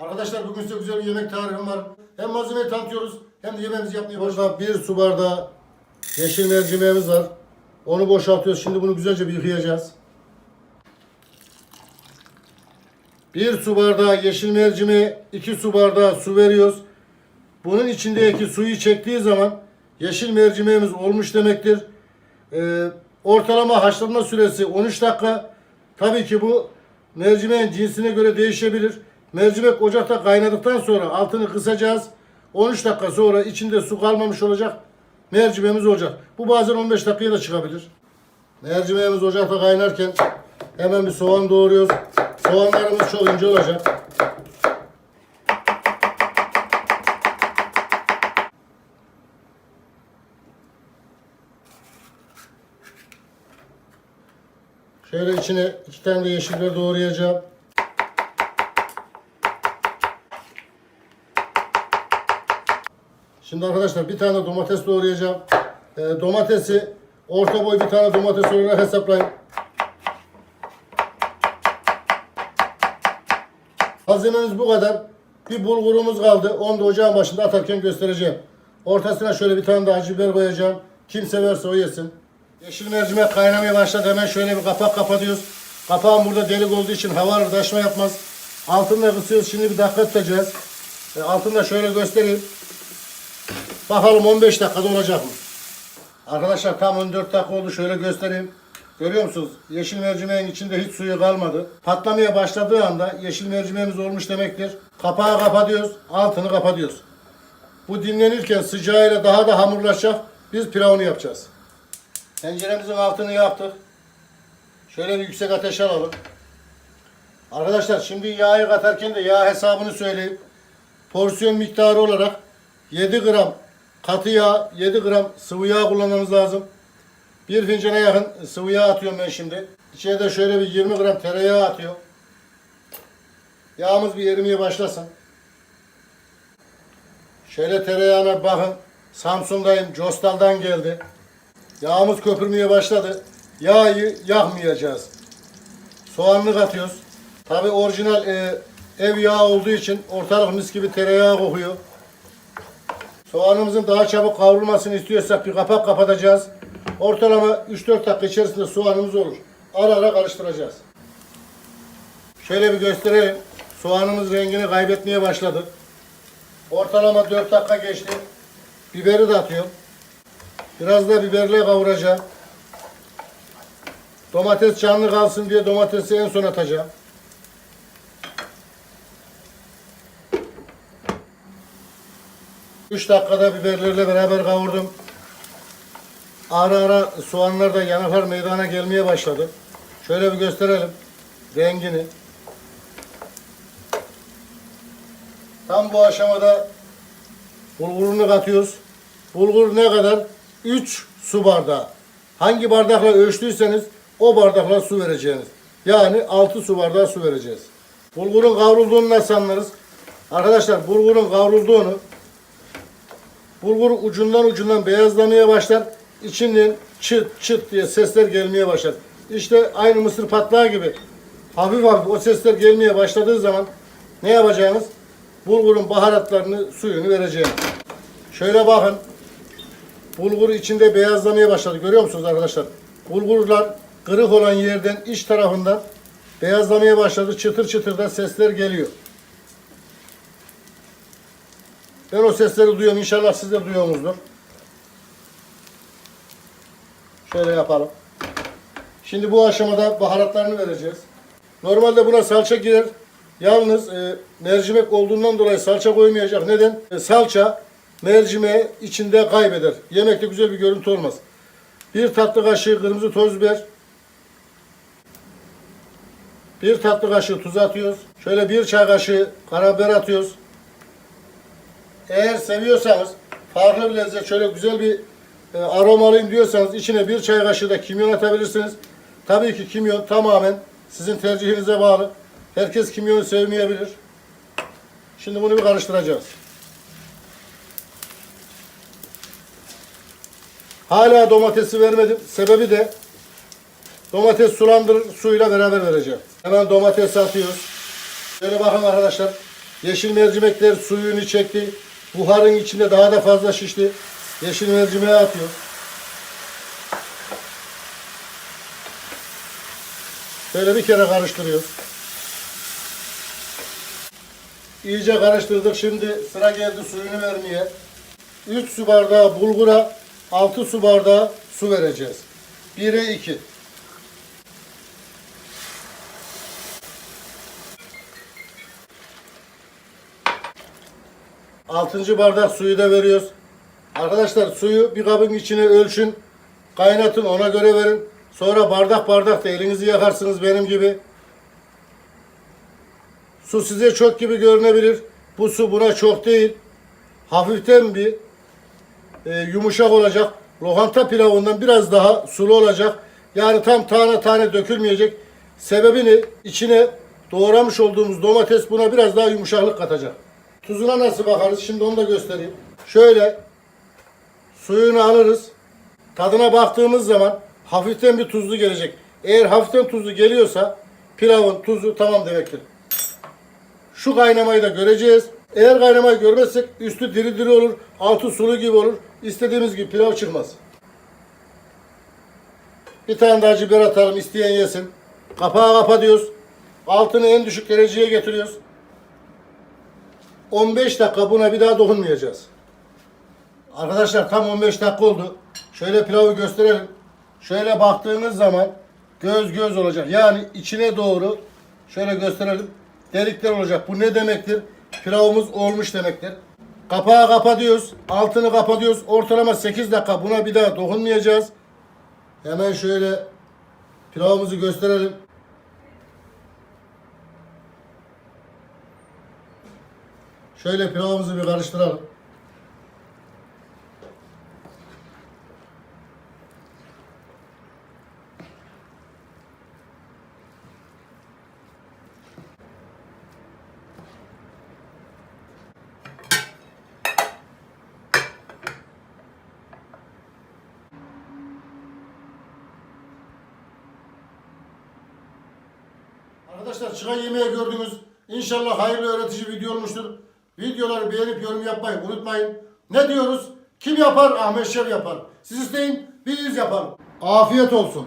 Arkadaşlar bugün size güzel bir yemek tarifim var. Hem malzemeyi tanıtıyoruz hem de yemeğimizi yapmaya başlıyoruz. Burada bir su bardağı yeşil mercimeğimiz var. Onu boşaltıyoruz. Şimdi bunu güzelce bir yıkayacağız. Bir su bardağı yeşil mercimeğe iki su bardağı su veriyoruz. Bunun içindeki suyu çektiği zaman yeşil mercimeğimiz olmuş demektir. Ee, ortalama haşlanma süresi 13 dakika. Tabii ki bu mercimeğin cinsine göre değişebilir. Mercimek ocakta kaynadıktan sonra altını kısacağız. 13 dakika sonra içinde su kalmamış olacak. Mercimeğimiz olacak. Bu bazen 15 dakikaya da çıkabilir. Mercimeğimiz ocakta kaynarken hemen bir soğan doğruyoruz. Soğanlarımız çok ince olacak. Şöyle içine iki tane de yeşil doğrayacağım. Şimdi arkadaşlar bir tane domates doğrayacağım. Ee, domatesi orta boy bir tane domates olarak hesaplayın. Malzememiz bu kadar. Bir bulgurumuz kaldı. Onu da ocağın başında atarken göstereceğim. Ortasına şöyle bir tane de acı biber koyacağım. Kim severse o yesin. Yeşil mercimek kaynamaya başladı. Hemen şöyle bir kapak kapatıyoruz. Kapağın burada delik olduğu için hava ardaşma yapmaz. Altını da kısıyoruz. Şimdi bir dakika tutacağız. E, altını da şöyle göstereyim. Bakalım 15 dakikada olacak mı? Arkadaşlar tam 14 dakika oldu. Şöyle göstereyim. Görüyor musunuz? Yeşil mercimeğin içinde hiç suyu kalmadı. Patlamaya başladığı anda yeşil mercimeğimiz olmuş demektir. Kapağı kapatıyoruz. Altını kapatıyoruz. Bu dinlenirken sıcağıyla daha da hamurlaşacak. Biz pilavını yapacağız. Tenceremizin altını yaptık. Şöyle bir yüksek ateş alalım. Arkadaşlar şimdi yağı katarken de yağ hesabını söyleyeyim. Porsiyon miktarı olarak 7 gram katı yağ, 7 gram sıvı yağ kullanmamız lazım. Bir fincana yakın sıvı yağ atıyorum ben şimdi. İçine de şöyle bir 20 gram tereyağı atıyor. Yağımız bir erimeye başlasın. Şöyle tereyağına bakın. Samsun'dayım. Costal'dan geldi. Yağımız köpürmeye başladı. Yağı yakmayacağız. Soğanını katıyoruz. Tabi orijinal e, ev yağı olduğu için ortalık mis gibi tereyağı kokuyor. Soğanımızın daha çabuk kavrulmasını istiyorsak bir kapak kapatacağız. Ortalama 3-4 dakika içerisinde soğanımız olur. Ara ara karıştıracağız. Şöyle bir gösterelim. Soğanımız rengini kaybetmeye başladı. Ortalama 4 dakika geçti. Biberi de atıyorum. Biraz da biberle kavuracağım. Domates canlı kalsın diye domatesi en son atacağım. Üç dakikada biberlerle beraber kavurdum. Ara ara soğanlar da yanaklar meydana gelmeye başladı. Şöyle bir gösterelim rengini. Tam bu aşamada bulgurunu katıyoruz. Bulgur ne kadar? 3 su bardağı. Hangi bardakla ölçtüyseniz o bardakla su vereceğiniz. Yani 6 su bardağı su vereceğiz. Bulgurun kavrulduğunu nasıl anlarız? Arkadaşlar bulgurun kavrulduğunu bulgur ucundan ucundan beyazlamaya başlar. İçinden çıt çıt diye sesler gelmeye başlar. İşte aynı mısır patlağı gibi hafif hafif o sesler gelmeye başladığı zaman ne yapacağınız? Bulgurun baharatlarını, suyunu vereceğiniz. Şöyle bakın. Bulgur içinde beyazlamaya başladı. Görüyor musunuz arkadaşlar? Bulgurlar kırık olan yerden iç tarafından beyazlamaya başladı. Çıtır çıtır da sesler geliyor. Ben o sesleri duyuyorum. İnşallah siz de duyuyorsunuzdur. Şöyle yapalım. Şimdi bu aşamada baharatlarını vereceğiz. Normalde buna salça girer. Yalnız e, mercimek olduğundan dolayı salça koymayacak. Neden? E, salça mercimeği içinde kaybeder. Yemekte güzel bir görüntü olmaz. Bir tatlı kaşığı kırmızı toz biber. Bir tatlı kaşığı tuz atıyoruz. Şöyle bir çay kaşığı karabiber atıyoruz. Eğer seviyorsanız farklı bir lezzet şöyle güzel bir e, aromalıyım diyorsanız içine bir çay kaşığı da kimyon atabilirsiniz. Tabii ki kimyon tamamen sizin tercihinize bağlı. Herkes kimyonu sevmeyebilir. Şimdi bunu bir karıştıracağız. Hala domatesi vermedim. Sebebi de domates sulandır suyla beraber vereceğim. Hemen domatesi atıyoruz. Şöyle bakın arkadaşlar. Yeşil mercimekler suyunu çekti. Buharın içinde daha da fazla şişti. Yeşil mercimeği atıyor. Şöyle bir kere karıştırıyoruz. İyice karıştırdık. Şimdi sıra geldi suyunu vermeye. 3 su bardağı bulgura 6 su bardağı su vereceğiz. 1'e 2. Altıncı bardak suyu da veriyoruz. Arkadaşlar suyu bir kabın içine ölçün. Kaynatın ona göre verin. Sonra bardak bardak da elinizi yakarsınız benim gibi. Su size çok gibi görünebilir. Bu su buna çok değil. Hafiften bir e, yumuşak olacak. Lokanta pilavından biraz daha sulu olacak. Yani tam tane tane dökülmeyecek. Sebebini içine doğramış olduğumuz domates buna biraz daha yumuşaklık katacak. Tuzuna nasıl bakarız? Şimdi onu da göstereyim. Şöyle suyunu alırız. Tadına baktığımız zaman hafiften bir tuzlu gelecek. Eğer hafiften tuzlu geliyorsa pilavın tuzu tamam demektir. Şu kaynamayı da göreceğiz. Eğer kaynamayı görmezsek üstü diri diri olur, altı sulu gibi olur. İstediğimiz gibi pilav çıkmaz. Bir tane daha biber atalım isteyen yesin. Kapağı kapa diyoruz. Altını en düşük dereceye getiriyoruz. 15 dakika buna bir daha dokunmayacağız. Arkadaşlar tam 15 dakika oldu. Şöyle pilavı gösterelim. Şöyle baktığınız zaman göz göz olacak. Yani içine doğru şöyle gösterelim. Delikler olacak. Bu ne demektir? Pilavımız olmuş demektir. Kapağı kapa diyoruz. Altını kapa diyoruz. Ortalama 8 dakika buna bir daha dokunmayacağız. Hemen şöyle pilavımızı gösterelim. Şöyle pilavımızı bir karıştıralım. Arkadaşlar çıkan yemeği gördünüz. İnşallah hayırlı öğretici video olmuştur. Videoları beğenip yorum yapmayı unutmayın. Ne diyoruz? Kim yapar? Ahmet Şef yapar. Siz isteyin, biz yapalım. Afiyet olsun.